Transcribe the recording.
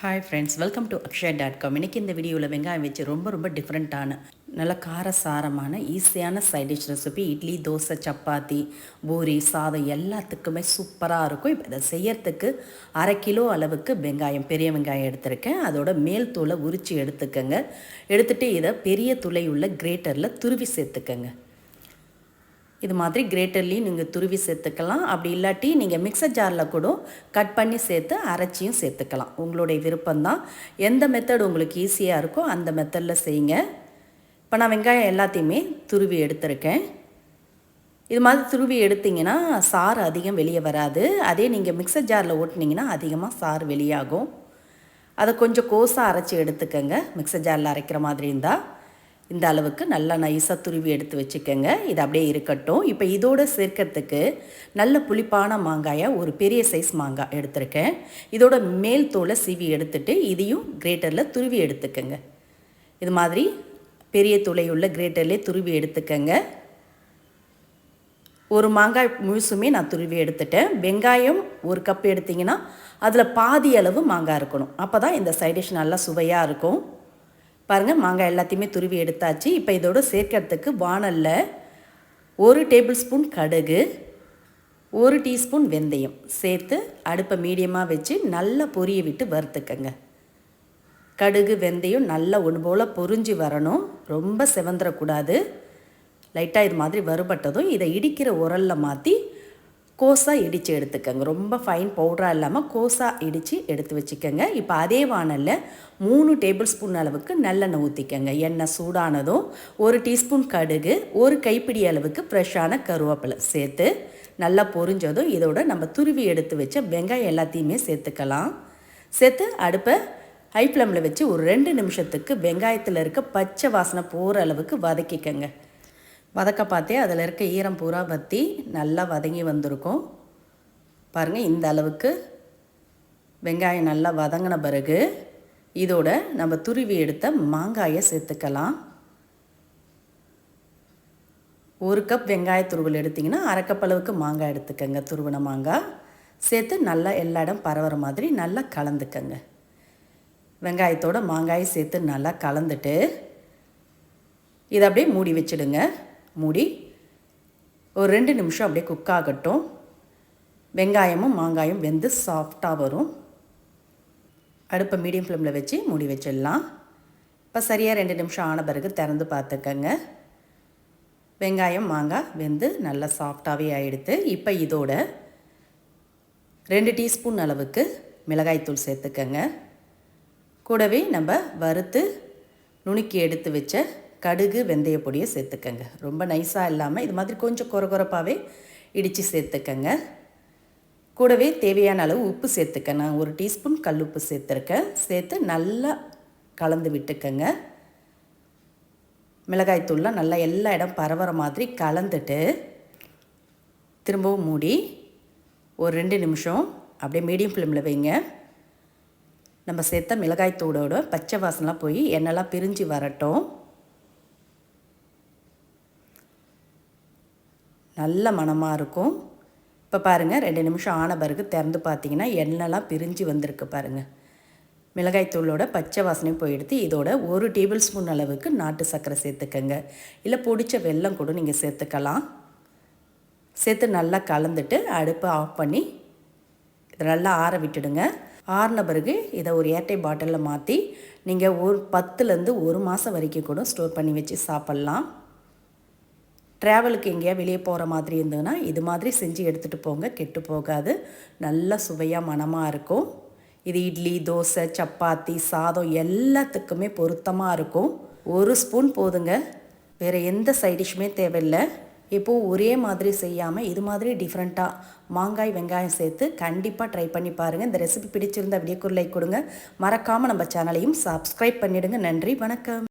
Hi friends welcome to Akshaya dot com இன்றைக்கி இந்த வீடியோவில் வெங்காயம் வச்சு ரொம்ப ரொம்ப டிஃப்ரெண்ட்டான நல்ல காரசாரமான ஈஸியான side dish recipe idli dosa chapati puri சாதம் எல்லாத்துக்குமே சூப்பராக இருக்கும். இப்போ இதை செய்யறதுக்கு அரை கிலோ அளவுக்கு வெங்காயம் பெரிய வெங்காயம் எடுத்திருக்கேன். அதோட மேல் தூளை உரித்து எடுத்துக்கோங்க. எடுத்துகிட்டு இதை பெரிய துளை உள்ள கிரேட்டரில் துருவி சேர்த்துக்கங்க. இது மாதிரி கிரேட்டர்லேயும் நீங்கள் துருவி சேர்த்துக்கலாம். அப்படி இல்லாட்டி நீங்கள் மிக்சர் ஜாரில் கூட கட் பண்ணி சேர்த்து அரைச்சியும் சேர்த்துக்கலாம். உங்களுடைய விருப்பம்தான். எந்த மெத்தட் உங்களுக்கு ஈஸியாக இருக்கோ அந்த மெத்தடில் செய்யுங்க. இப்போ நான் வெங்காயம் எல்லாத்தையுமே துருவி எடுத்திருக்கேன். இது மாதிரி துருவி எடுத்திங்கன்னா சாறு அதிகம் வெளியே வராது. அதே நீங்கள் மிக்சர் ஜாரில் ஓட்டினீங்கன்னா அதிகமாக சாறு வெளியாகும். அதை கொஞ்சம் கோஸாக அரைச்சி எடுத்துக்கோங்க. மிக்சர் ஜாரில் அரைக்கிற மாதிரி இருந்தால் இந்த அளவுக்கு நல்லா நைஸாக துருவி எடுத்து வச்சுக்கோங்க. இது அப்படியே இருக்கட்டும். இப்போ இதோடு சேர்க்கறதுக்கு நல்ல புளிப்பான மாங்காயை ஒரு பெரிய சைஸ் மாங்காய் எடுத்திருக்கேன். இதோட மேல் தோலை சீவி எடுத்துட்டு இதையும் கிரேட்டரில் துருவி எடுத்துக்கோங்க. இது மாதிரி பெரிய துளையுள்ள கிரேட்டர்லேயே துருவி எடுத்துக்கோங்க. ஒரு மாங்காய் முழுசுமே நான் துருவி எடுத்துட்டேன். வெங்காயம் ஒரு கப் எடுத்திங்கன்னா அதில் பாதி அளவு மாங்காய் இருக்கணும். அப்போ தான் இந்த சைடிஷ் நல்லா சுவையாக இருக்கும். பாருங்கள் மாங்காய் எல்லாத்தையுமே துருவி எடுத்தாச்சு. இப்போ இதோடு சேர்க்கறதுக்கு வானலில் ஒரு டேபிள் ஸ்பூன் கடுகு ஒரு டீஸ்பூன் வெந்தயம் சேர்த்து அடுப்பை மீடியமாக வச்சு நல்லா பொரிய விட்டு வறுத்துக்கங்க. கடுகு வெந்தயம் நல்லா ஒன்று போல் பொறிஞ்சி வரணும். ரொம்ப செவந்துடக்கூடாது லைட்டாக இது மாதிரி வறுபட்டதும் இதை இடிக்கிற உரலில் மாற்றி கோஸாக இடித்து எடுத்துக்கோங்க. ரொம்ப ஃபைன் பவுடராக இல்லாமல் கோஸாக இடித்து எடுத்து வச்சுக்கோங்க. இப்போ அதே வானலில் மூணு டேபிள் ஸ்பூன் அளவுக்கு நல்லெண்ணெய் ஊற்றிக்கோங்க எண்ணெய் சூடானதும் ஒரு டீஸ்பூன் கடுகு ஒரு கைப்பிடி அளவுக்கு ஃப்ரெஷ்ஷான கருவேப்பிலை சேர்த்து நல்லா பொரிஞ்சதும் இதோட நம்ம துருவி எடுத்து வச்ச வெங்காயம் எல்லாத்தையுமே சேர்த்துக்கலாம். சேர்த்து அடுப்பை ஹை ஃப்ளேமில் வச்சு ஒரு ரெண்டு நிமிஷத்துக்கு வெங்காயத்தில் இருக்க பச்சை வாசனை போகிற அளவுக்கு வதக்கிக்கங்க. வதக்க பார்த்தே அதில் இருக்க ஈரம் பூரா வற்றி நல்லா வதங்கி வந்திருக்கும். பாருங்கள் இந்த அளவுக்கு வெங்காயம் நல்லா வதங்கின பிறகு இதோட நம்ம துருவி எடுத்த மாங்காயை சேர்த்துக்கலாம். ஒரு கப் வெங்காய துருவல் எடுத்திங்கன்னா அரை கப் அளவுக்கு மாங்காய் எடுத்துக்கங்க துருவின மாங்காய். சேர்த்து நல்லா எல்லா இடம் பரவுற மாதிரி நல்லா கலந்துக்கங்க. வெங்காயத்தோட மாங்காயை சேர்த்து நல்லா கலந்துட்டு இதை அப்படியே மூடி வச்சுடுங்க. மூடி ஒரு ரெண்டு நிமிஷம் அப்படியே குக் ஆகட்டும். வெங்காயமும் மாங்காயும் வெந்து சாஃப்டாக வரும். அடுப்பை மீடியம் ஃப்ளேமில் வச்சு மூடி வச்சிடலாம். இப்போ சரியாக ரெண்டு நிமிஷம் ஆன பிறகு திறந்து பார்த்துக்கங்க. வெங்காயம் மாங்காய் வெந்து நல்லா சாஃப்டாகவே ஆகிடுது இப்போ இதோட ரெண்டு டீஸ்பூன் அளவுக்கு மிளகாய்த்தூள் சேர்த்துக்கங்க. கூடவே நம்ம வறுத்து நுணுக்கி எடுத்து வச்ச கடுகு வெந்தய பொடியை சேர்த்துக்கங்க. ரொம்ப நைஸாக இல்லாமல் இது மாதிரி கொஞ்சம் குறகுறப்பாகவே இடித்து சேர்த்துக்கங்க. கூடவே தேவையான அளவு உப்பு சேர்த்துக்க. நான் ஒரு டீஸ்பூன் கல் உப்பு சேர்த்துருக்கேன். சேர்த்து நல்லா கலந்து விட்டுக்கங்க. மிளகாய்த்தூள்லாம் நல்லா எல்லா இடம் பரவுற மாதிரி கலந்துட்டு திரும்பவும் மூடி ஒரு ரெண்டு நிமிஷம் அப்படியே மீடியம் ஃப்ளேமில் வைங்க. நம்ம சேர்த்த மிளகாய்த்தூளோட பச்சை வாசனெலாம் போய் எண்ணெய்லாம் பிரிஞ்சு வரட்டும். நல்ல மணமாக இருக்கும். இப்போ பாருங்கள் ரெண்டு நிமிஷம் ஆன பிறகு திறந்து பார்த்தீங்கன்னா எண்ணெய்லாம் பிரிஞ்சு வந்திருக்கு பாருங்கள் மிளகாய்த்தூளோட பச்சை வாசனையும் போயிடுத்து இதோட ஒரு டேபிள் ஸ்பூன் அளவுக்கு நாட்டு சர்க்கரை சேர்த்துக்கங்க. இல்லை பொடிச்ச வெல்லம் கூட நீங்கள் சேர்த்துக்கலாம். சேர்த்து நல்லா கலந்துட்டு அடுப்பை ஆஃப் பண்ணி இதை நல்லா ஆற விட்டுடுங்க. ஆறின பிறகு இதை ஒரு ஏட்டை பாட்டிலில் மாற்றி நீங்கள் ஒரு பத்துலேருந்து ஒரு மாதம் வரைக்கும் கூட ஸ்டோர் பண்ணி வச்சு சாப்பிட்லாம். ட்ராவலுக்கு எங்கேயா வெளியே போகிற மாதிரி இருந்ததுன்னா இது மாதிரி செஞ்சு எடுத்துகிட்டு போங்க. கெட்டு போகாது. நல்ல சுவையாக மனமாக இருக்கும். இது இட்லி தோசை சப்பாத்தி சாதம் எல்லாத்துக்குமே பொருத்தமாக இருக்கும். ஒரு ஸ்பூன் போதுங்க. வேறு எந்த சைடிஷுமே தேவையில்லை. இப்போது ஒரே மாதிரி செய்யாமல் இது மாதிரி டிஃப்ரெண்ட்டாக மாங்காய் வெங்காயம் சேர்த்து கண்டிப்பாக ட்ரை பண்ணி பாருங்கள் இந்த ரெசிபி பிடிச்சிருந்த வீடியோக்கு லைக் கொடுங்க. மறக்காமல் நம்ம சேனலையும் சப்ஸ்கிரைப் பண்ணிவிடுங்க நன்றி வணக்கம்.